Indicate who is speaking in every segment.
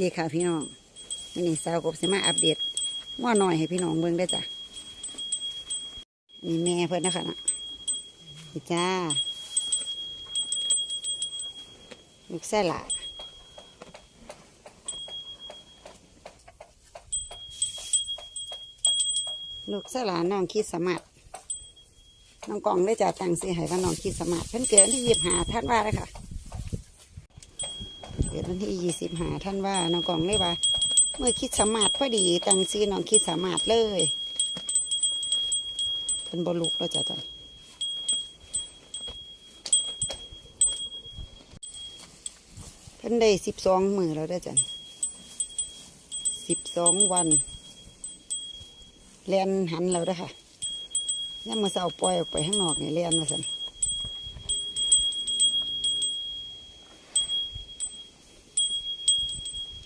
Speaker 1: ดีค่ะพี่น้องวันนี้สาวกบสมาอัปเดตว่าหน่อยให้พี่น้องเบิ่งได้จ้ะนี่แม่เพิ่นนะคะนะนี่จ้าลูกแส่หละลูกแส่หลาน้องคิดสมัติน้องกองได้จ่าตังสิให้ว่าน้องคิดสมัติเพิ่นเกิดวันที่ยิบหาท่านว่าเลยค่ะ กิดวันที่ยี่สิบหาท่านว่าน้องกองเลยว่า เมื่อคิดสมารถพอดีตังซื้อน้องคิดสมารถเลยเพิ่นบลุกแล้วจ้ะจ้ะเพิ่นได้สิบสองมือแล้วได้จ้ะสิบสองวันเลียนหันแล้วด้ค่ะย่มมื่อเสาปล่อยออกไปข้างนอกนี่เลียนมาสัน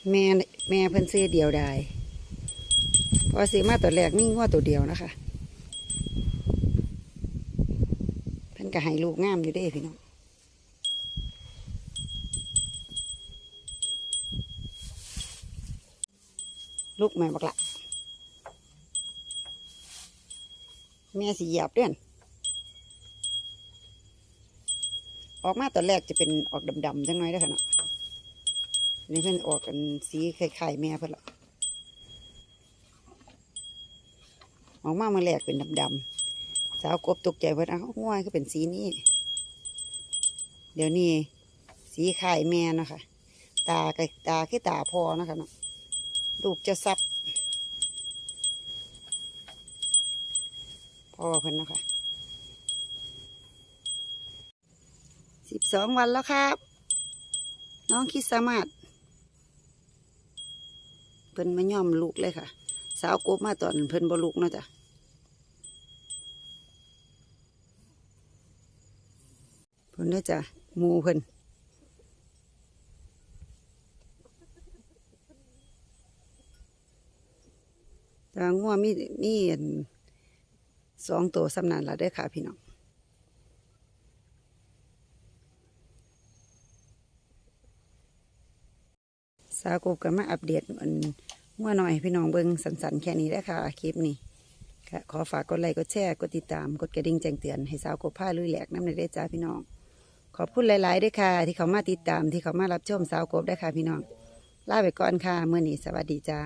Speaker 1: แม่แม่เพิ่นซื้อเดียวได้พอซื้อมาตัวแรกมีงัวตัวเดียวนะคะ เพิ่นก็ให้ลูกงามอยู่เด้พี่น้องลูกแม่บักละแม่สีหยาบเด่นออกมาตัวแรกจะเป็นออกดำๆจังน้อยเด้ค่ะเนาะ นี่เพิ่นออกกันสีคล้ายๆแม่เพิ่นละออกมาเมื่อแรกเป็นดำๆสาวกบตกใจเพิ่นเอ้าห้วยก็เป็นสีนี้ เดี๋ยวนี้สีคล้ายแม่เนาะคะตากับตาคือตาพอเนาะคะเนาะลูกจะซับพ่อเพิ่นเนาะคะสิบสองวันแล้วครับ น้องคิดสามารถ เพิ่นมาย่อมลูกเลยค่ะ สาวกบมาตอนเพิ่นบ่ลูกเนาะจ้ะเพิ่นได้อจ้ะมูเพิ่นแตว่างัวมีมีสองตัวสำนันละเด้ค่ะพี่น้อง สาวกบก็มาอัปเดตอันงัวหน่อยพี่น้องเบิ่งสันๆแค่นี้แหละค่ะคลิปนี้ค่ะขอฝากกดไลค์กดแชร์กดติดตามกดกระดิ่งแจ้งเตือนให้สาวกบผ้าลุยแหลกน้ำในได้จ้าพี่น้อง ขอบคุณหลายๆด้วยค่ะ ที่เขามาติดตามที่เขามารับชมสาวกบได้ค่ะพี่น้องลาไปก่อนค่ะเมื่อนี้สวัสดีจ้า